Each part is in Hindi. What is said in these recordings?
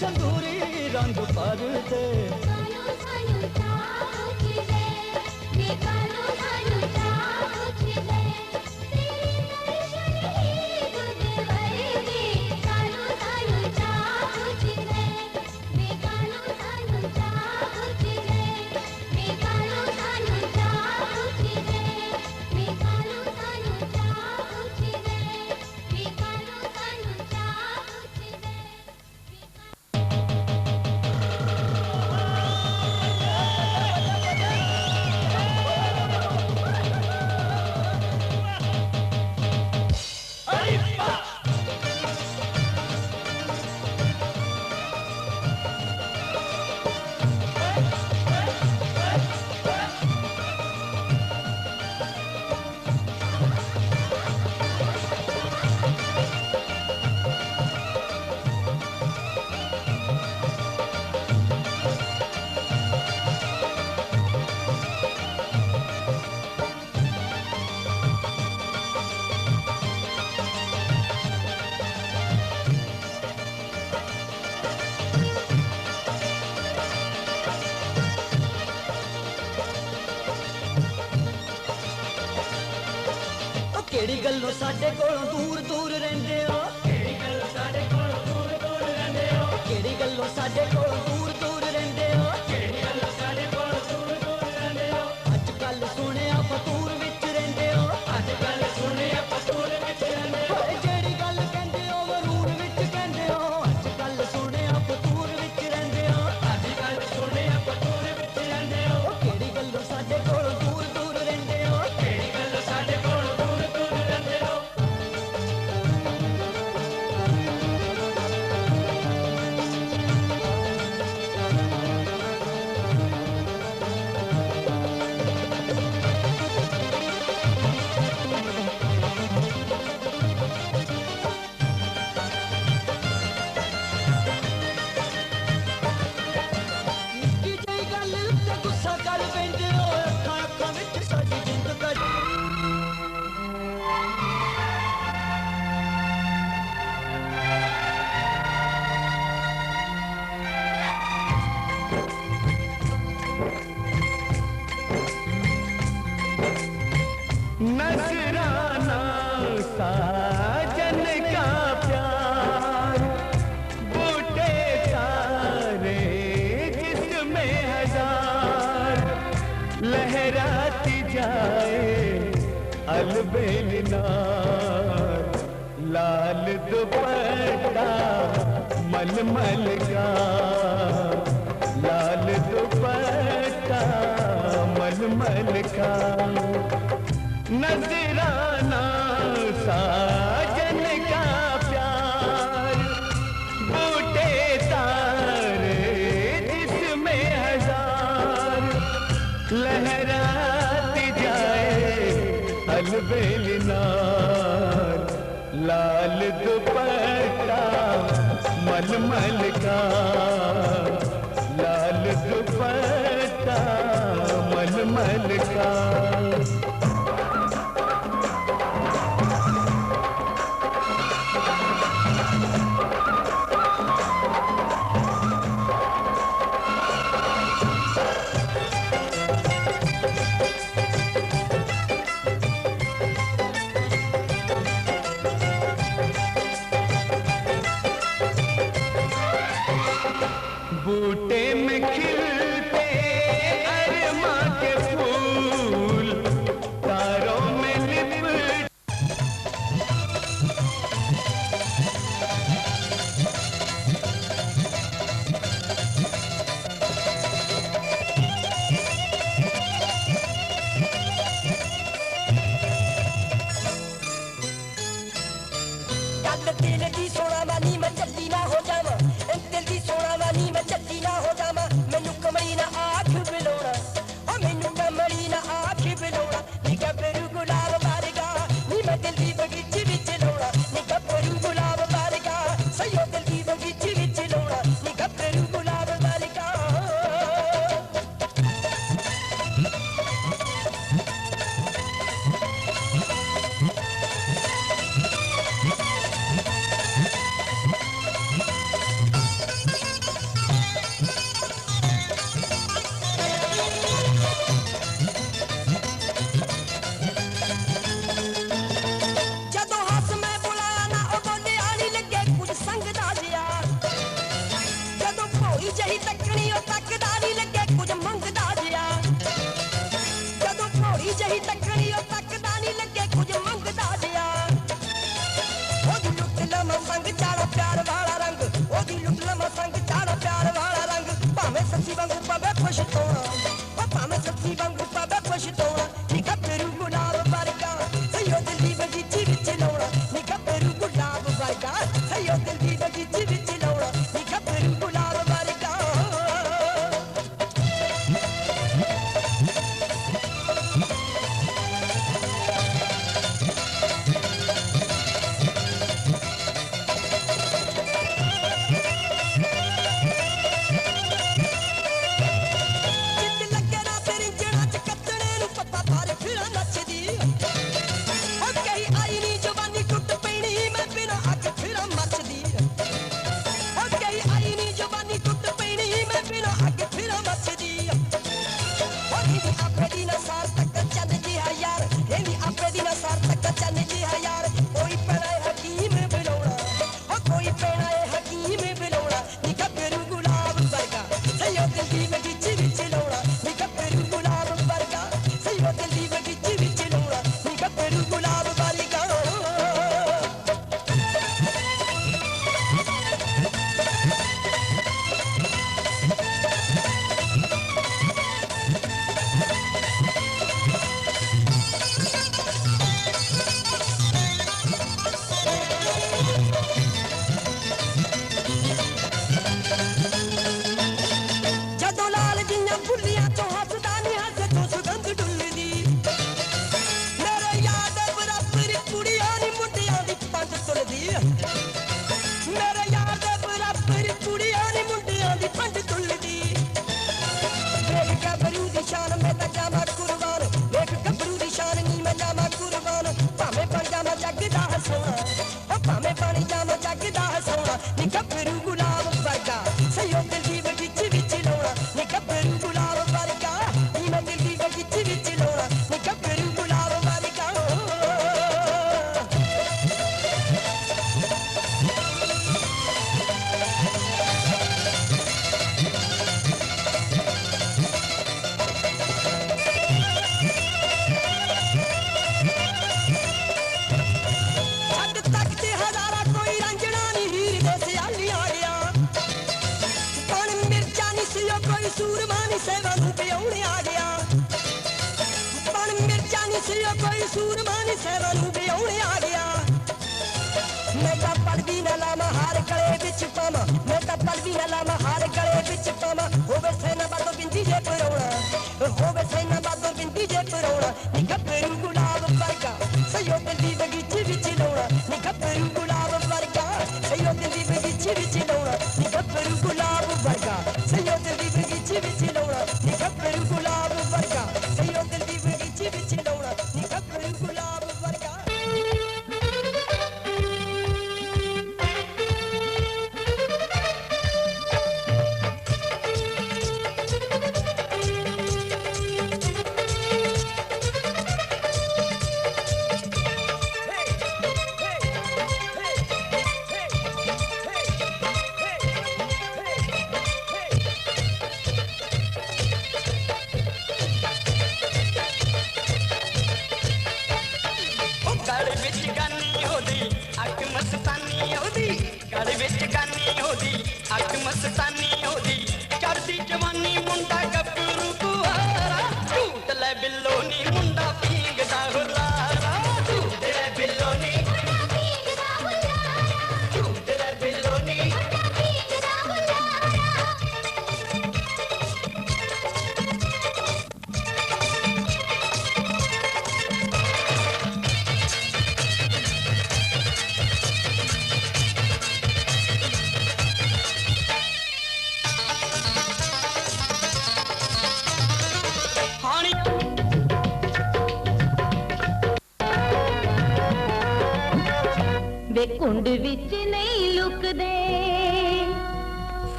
ਸੰਧੂਰੀ ਰੰਗ ਭਰ ਤੇ ਕਿਹੜੀ ਗੱਲੋਂ ਸਾਡੇ ਕੋਲੋਂ ਦੂਰ ਦੂਰ ਰਹਿੰਦੇ ਹੋ? अलबेलनार लाल दुपट्टा मलमल का। लाल दुपट्टा मलमल का। नजराना वेलिनार। लाल दुपट्टा मलमल का। लाल दुपट्टा मलमल का। Nigga, सूरमानी सहवानू पे औड़े आ गया। बन मिर्चानी से कोई सूरमानी सहवानू पे औड़े आ गया। मैं तो का पड़वी नला महार कड़े बिच पामा। मैं तो का पड़वी नला महार कड़े बिच पामा। होवे सेना बातो बिंदी जे परोणा होवे सेना बातो बिंदी जे परोणा निकप गुलाब पर का सहयोग पाकिस्तानी जवानी मुंडा गब्बरू बिल्लो ਨਹੀਂ ਲੁਕਦੇ।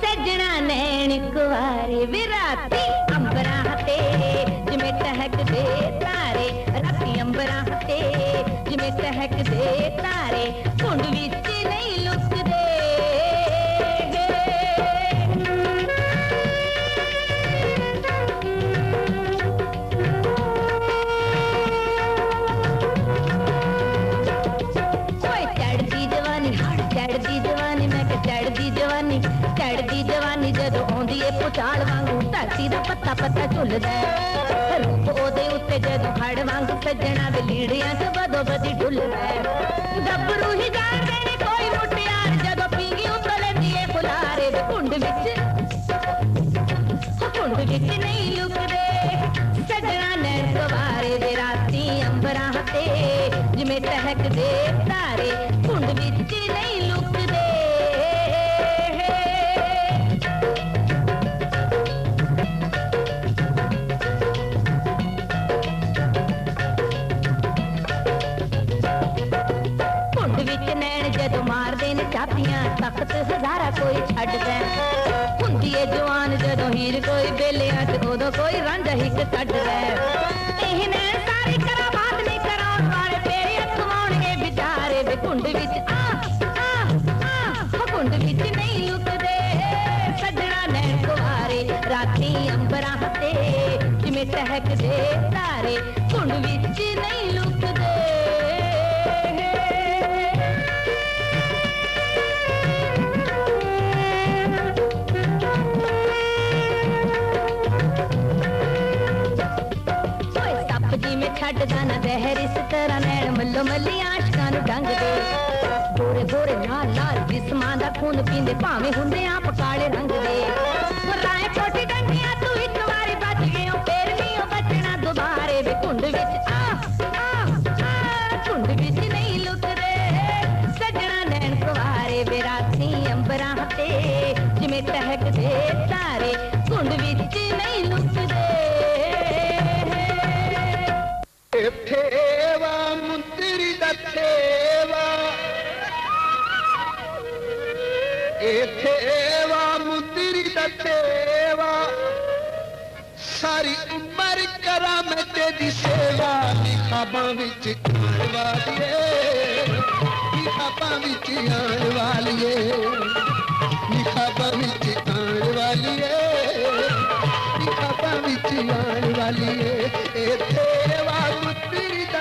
ਸਜਣਾ ਨੈਣ ਕੁਆਰੇ ਵਿਰਾਤੀ ਅੰਬਰਾਂ ਤੇ ਜਿਵੇਂ ਟਹਕਦੇ ਤਾਰੇ, ਰਾਤੀ ਅੰਬਰਾਂ ਤੇ ਜਿਵੇਂ ਟਹਕਦੇ ਤਾਰੇ। ਚੜਦੀ ਜਵਾਨੀ, ਮੈਂ ਕਿ ਚੜਦੀ ਜਵਾਨੀ ਚੜਦੀ ਜਵਾਨੀ ਜਦੋਂ ਆਉਂਦੀ ਏ ਪੁਟਾਲ ਵਾਂਗੂ, ਧਰਤੀ ਦਾ ਪੱਤਾ ਪੱਤਾ ਝੁੱਲਦਾ ਰੂਪ ਉਹਦੇ ਉੱਤੇ ਜਦੋਂ ਹੜ ਵਾਂਗੂ, ਸੱਜਣਾ ਵੇ ਲੀੜਿਆਂ 'ਚ ਬਦੋ ਬਦੀ ਢੁੱਲਦਾ ਕੋਈ ਛੱਡਦਾ ਹੈ। ਹੁੰਦੀ ਏ ਜਵਾਨ ਜਦੋਂ ਹੀਰ ਕੋਈ ਬੇਲਿਆਂ ਚ ਉਦੋਂ ਕੋਈ ਰਾਂਝਾ ਹਿੱਕ ਕੱਢਦਾ ਹੈ। ਇਹ ਨੈਣ ਸਾਰੀ ਕਰਾਮਾਤ ਨਹੀਂ ਕਰਾਉਣ ਵਾਲੇ ਤੇਰੇ ਅਖਵਾਉਣਗੇ ਵਿਚਾਰੇ ਵੇ ਕੁੰਡ ਵਿੱਚ ਆ ਆ ਆ ਹੋ ਕੁੰਡ ਵਿੱਚ ਨਹੀਂ ਲੁਕਦੇ ਸੱਜਣਾ ਨੈਣ ਕੁਵਾਰੇ ਰਾਤੀ ਅੰਬਰਾਂ ਤੇ ਜਿਵੇਂ ਟਹਿਕਦੇ ਤਾਰੇ ਕੁੰਡ ਵਿੱਚ ਨਹੀਂ ਲੁਕਦੇ ਜਿਵੇਂ ਨਾ ਜ਼ਹਿਰ ਇਸ ਤਰ੍ਹਾਂ ਨੈਣ ਮੱਲੋ ਮੱਲੀ ਆਸ਼ਕਾਂ ਨੂੰ ਡੰਗਦੇ ਗੋਰੇ ਗੋਰੇ ਲਾਲ ਲਾਲ ਜਿਸਮਾਂ ਦਾ ਖੂਨ ਪੀਂਦੇ ਭਾਵੇਂ ਹੁੰਦੇ ਆ ਪਕਾਲੇ ਰੰਗ ਦੇ। एथेवा मुद्रित तेवा। सारी उम्र करा मैं तेरी सेवा। खाबा बिच आन वाली खाबा बिच आन वालिए खाबा बिच आन वालिए खाबा बिच आन वालिए। ए तेवा। मुद्रित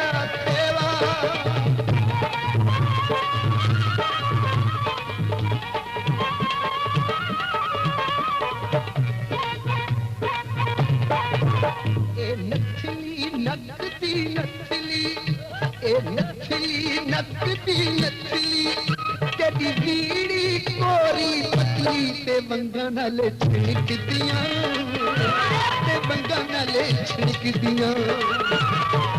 नचली ए नचली नचती नचली तेरी बीड़ी कोरी पतली ते बंगा नाले छिड़क दिया ते बंगा नाले छिड़क दिया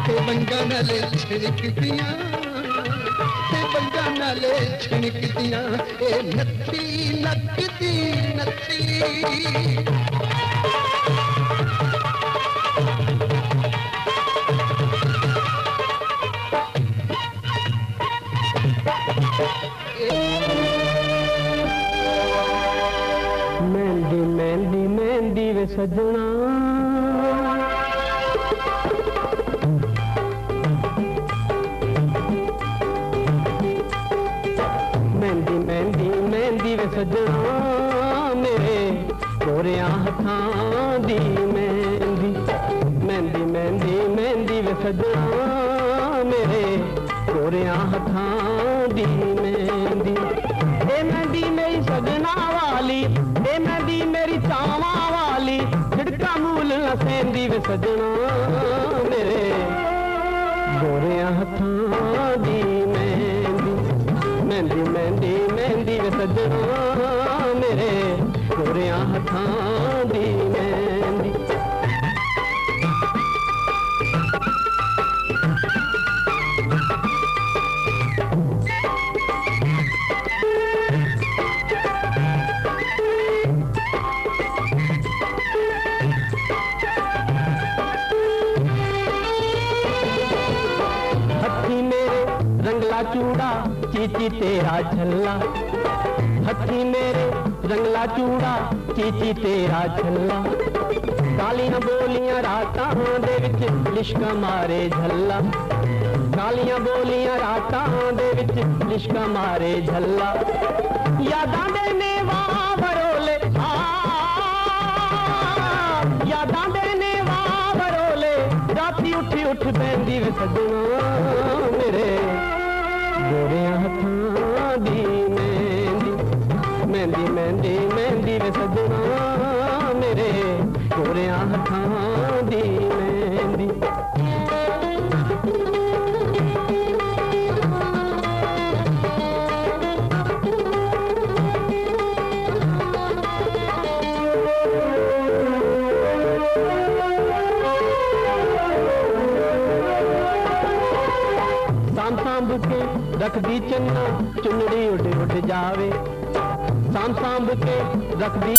ते बंगा नाले छिड़क दिया ਤੇ ਬੰਗਾ ਨਾਲੇ ਛਿਣਕਦੀਆਂ ਇਹ ਨੱਤੀ ਨੱਤੀ ਨੱਤੀ सजना। मेहंदी मेहंदी मेहंदी वे सजना मेरे। गोरिया हथा दी मेहंदी। मेहंदी मेहंदी मेहंदी वे सजना मेरे। गोरिया हथा दी मेहंदी। ए मेहंदी मेरी सजना वाली, ए मेहंदी मेरी चावा सेंदी वे सजना मेरे। गोरे हथा दी मेहंदी मेहंदी मेहंदी मेहंदी वे सजना मेरे। गोरे हथा चीची तेरा झल्ला। हथी मेरे रंगला चूड़ा चीची तेरा झल्ला। कालिया बोलिया रात लिशका मारे झल्ला। कालिया बोलिया रात दे लिशका मारे झल्ला। यादा देने नेवा भरोले आ। यादां भरोले राती उठी उठ पैंदी वे सजना da comida.